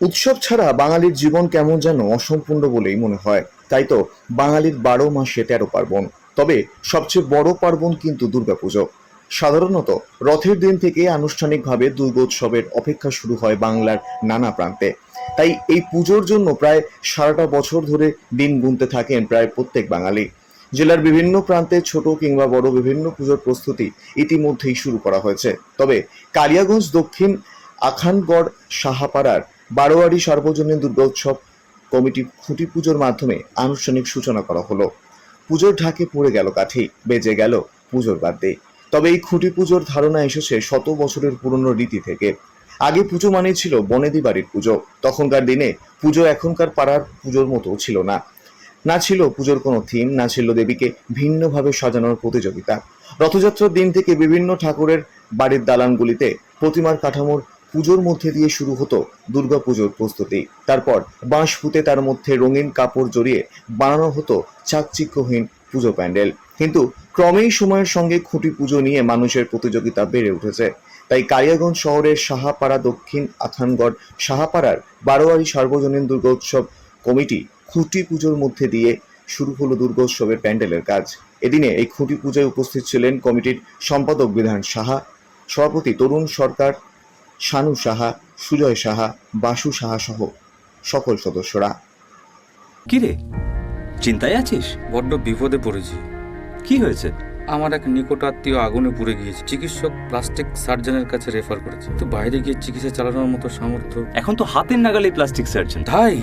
উৎসব ছাড়া বাঙালির জীবন কেমন যেন অসম্পূর্ণ বলেই মনে হয়। তাই তো বাঙালির বারো মাসে তেরো পার্বণ। তবে সবচেয়ে বড় পার্বণ কিন্তু দুর্গাপুজো। সাধারণত রথের দিন থেকে আনুষ্ঠানিকভাবে দুর্গোৎসবের অপেক্ষা শুরু হয় বাংলার নানা প্রান্তে। তাই এই পুজোর জন্য প্রায় সারাটা বছর ধরে দিন গুনতে থাকেন প্রায় প্রত্যেক বাঙালি। জেলার বিভিন্ন প্রান্তে ছোট কিংবা বড় বিভিন্ন পুজোর প্রস্তুতি ইতিমধ্যেই শুরু করা হয়েছে। তবে কালিয়াগঞ্জ দক্ষিণ আখানগড় সাহাপাড়ার বারোয়ারি সার্বজনীন দুর্গোৎসব কমিটি খুঁটি পুজোর মাধ্যমে আনুষ্ঠানিক সূচনা করা হলো। পুজোর ঢাকে পড়ে গেল কাঠি, বেজে গেল পুজোর বাদ্যে। তবে এই খুঁটি পুজোর ধারণা এসেছে শত বছরের পুরনো রীতি থেকে। আগে পুজো মানে ছিল বনেদি বাড়ির পুজো। তখনকার দিনে পুজো এখনকার পাড়ার পুজোর মতো ছিল না। না ছিল পুজোর কোনো থিম, না ছিল দেবীকে ভিন্নভাবে সাজানোর প্রতিযোগিতা। রথযাত্রার দিন থেকে বিভিন্ন ঠাকুরের বাড়ির দালানগুলিতে প্রতিমার কাঠামোর পুজোর মধ্যে দিয়ে শুরু হতো দুর্গা পুজোর প্রস্তুতি। তারপর বাঁশ পুঁতে তার মধ্যে রঙিন কাপড় জড়িয়ে বানানো হতো চাকচিক্যহীন পুজো প্যান্ডেল। কিন্তু ক্রমেই সময়ের সঙ্গে খুঁটি পুজো নিয়ে মানুষের প্রতিযোগিতা বেড়ে উঠেছে। তাই কালিয়াগঞ্জ শহরের সাহাপাড়া দক্ষিণ আথানগড় সাহাপাড়ার বারোয়ারি সার্বজনীন দুর্গোৎসব কমিটি খুঁটি পুজোর মধ্যে দিয়ে শুরু হলো দুর্গোৎসবের প্যান্ডেলের কাজ। এদিনে এই খুঁটি পূজায় উপস্থিত ছিলেন কমিটির সম্পাদক বিধান সাহা, সভাপতি তরুণ সরকার শানু সাহা সুজয় সাহা বাসু সাহা সহ সকল সদস্যরা। কিরে? চিন্তায় আছিস? বড্ড বিপদে পড়েছি। কি হয়েছে? আমার এক নিকট আত্মীয় আগুনে পুড়ে গিয়েছে। চিকিৎসক প্লাস্টিক সার্জনের কাছে রেফার করেছে। তো বাইরে গিয়ে চিকিৎসা চালানোর মতো সামর্থ্য এখন তো হাতের নাগালে প্লাস্টিক সার্জন। তাই?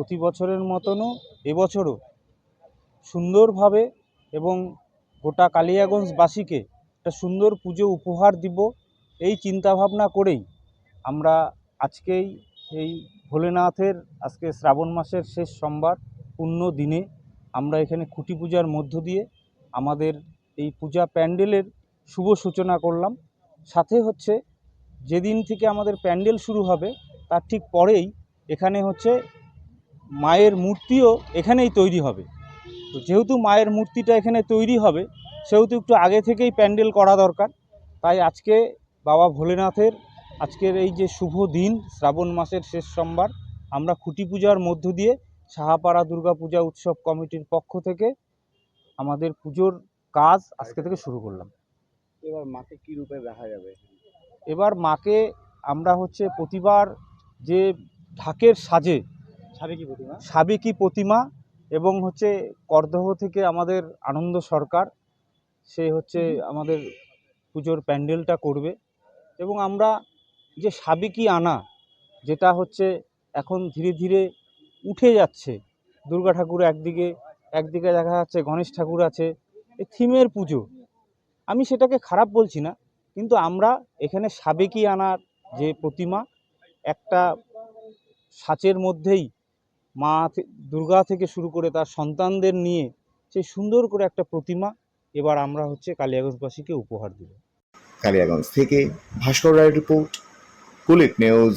প্রতি বছরের মতনও এবছরও সুন্দরভাবে এবং গোটা কালিয়াগঞ্জবাসীকে একটা সুন্দর পুজো উপহার দিব এই চিন্তাভাবনা করেই আমরা আজকেই এই ভোলেনাথের আজকে শ্রাবণ মাসের শেষ সোমবার পূর্ণ দিনে আমরা এখানে খুঁটি পূজার মধ্য দিয়ে আমাদের এই পূজা প্যান্ডেলের শুভ সূচনা করলাম। সাথে হচ্ছে যেদিন থেকে আমাদের প্যান্ডেল শুরু হবে, তার ঠিক পরেই এখানে হচ্ছে মায়ের মূর্তিও এখানেই তৈরি হবে। তো যেহেতু মায়ের মূর্তিটা এখানে তৈরি হবে সেহেতু একটু আগে থেকেই প্যান্ডেল করা দরকার। তাই আজকে বাবা ভোলেনাথের আজকের এই যে শুভ দিন শ্রাবণ মাসের শেষ সোমবার আমরা খুঁটি পূজার মধ্য দিয়ে সাহাপাড়া দুর্গা পূজা উৎসব কমিটির পক্ষ থেকে আমাদের পুজোর কাজ আজকে থেকে শুরু করলাম। এবার মাকে কী রূপে দেখা যাবে? এবার মাকে আমরা হচ্ছে প্রতিবার যে ঢাকের সাজে সাবেকি প্রতিমা? সাবেকি প্রতিমা এবং হচ্ছে করদহ থেকে আমাদের আনন্দ সরকার সে হচ্ছে আমাদের পুজোর প্যান্ডেলটা করবে এবং আমরা যে সাবেকি আনা যেটা হচ্ছে এখন ধীরে ধীরে উঠে যাচ্ছে। দুর্গা ঠাকুর একদিকে একদিকে দেখা যাচ্ছে গণেশ ঠাকুর আছে এই থিমের পুজো। আমি সেটাকে খারাপ বলছি না কিন্তু আমরা এখানে সাবেকি আনার যে প্রতিমা একটা সাঁচের মধ্যেই মা দুর্গা থেকে শুরু করে তার সন্তানদের নিয়ে সেই সুন্দর করে একটা প্রতিমা এবার আমরা হচ্ছে কালিয়াগঞ্জবাসীকে উপহার দিব। কালিয়াগঞ্জ থেকে ভাস্কর রায়ের রিপোর্ট কুলিক নিউজ।